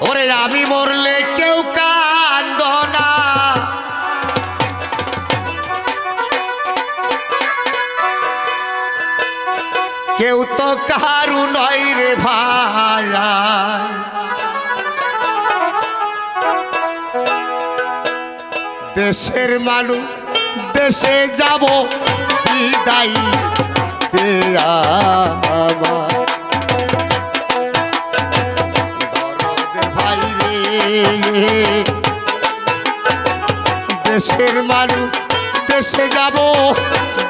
ওরে আমি মরলে কেউ কান্দ না। কেউ তো কারু নয় রে ভায়া দেশের মানুষ, দেশে যাব বিদায় দেয়া। আমার ভাই রে দেশের মানুষ দেশে যাব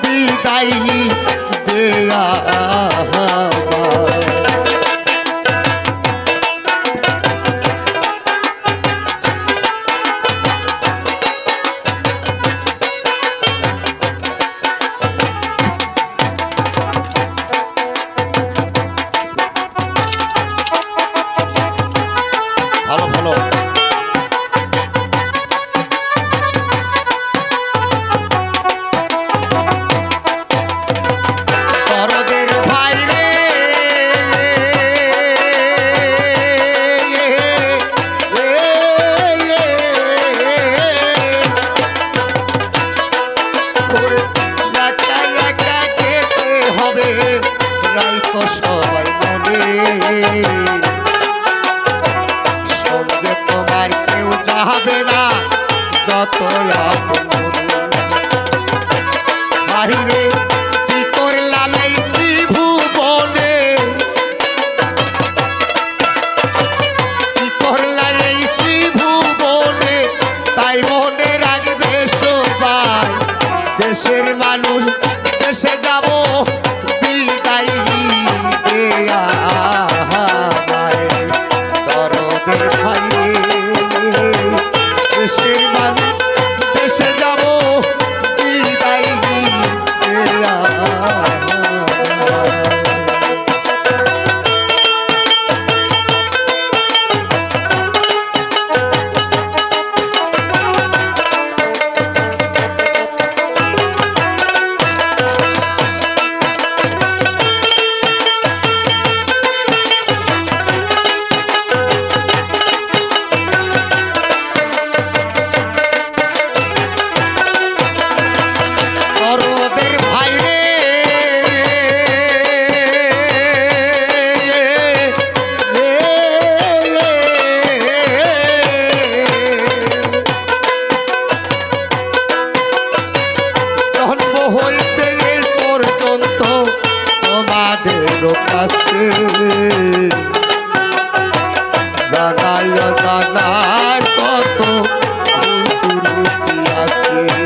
বিদায় দেয়া যত বাহিরে কি এই শ্রীভুবনে? কি তাই মনে রাখবে সবাই দেশের মানুষ দেশে যাব। জানাই জানাই কত আছে।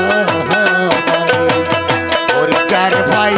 পরিকার ভাই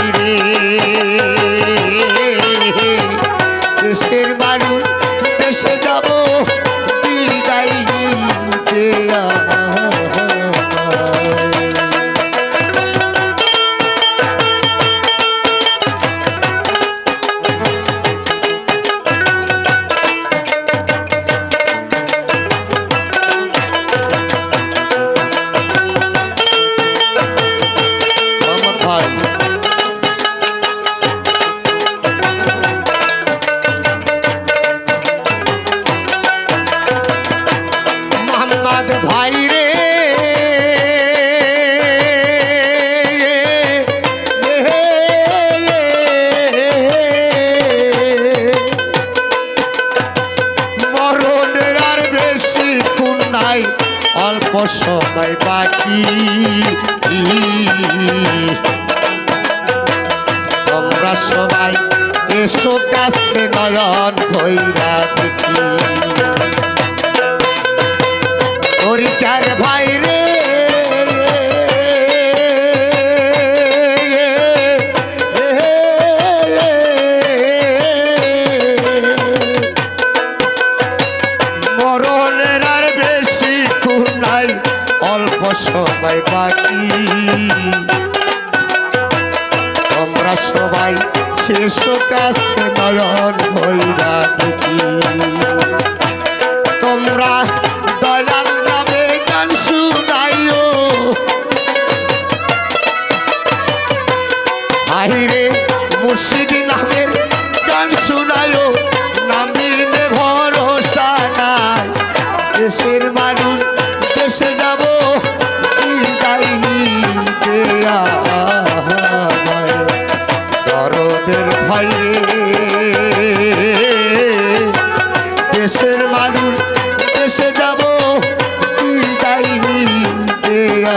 নাই অল্প সময় বাকি। তোমরা সবাই এসো কাছে নয়ন ভৈরা দেখি। সময় বাকি তোমরা সবাই শেষ কাছে নয়ন ভৈরা দেখি। তোমরা দয়াল দেয়া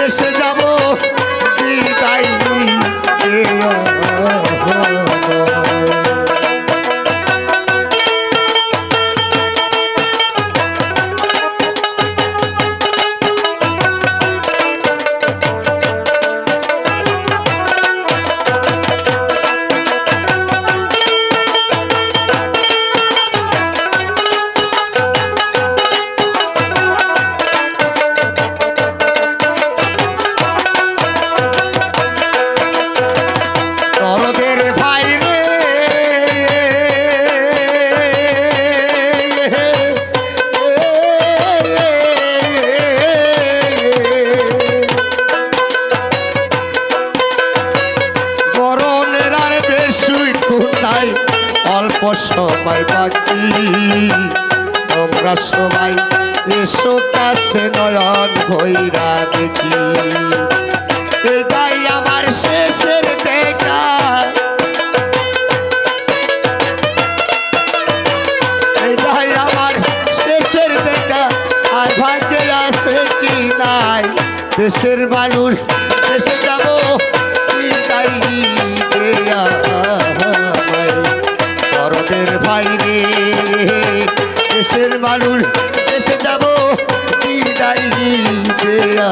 দেশে যাব। নাই অল্প সময় বাকি। তোমরা সবাই এসো কাছে নয়ন ভৈরা দেখি। এটাই আমার শেষের দেখা। এটাই আছে কি নাই? দেশের মানুষ দেশে যাব। পাইবে ভারতের বাইরে দেশের মানুষ দেশে যাব বিদায় দেয়া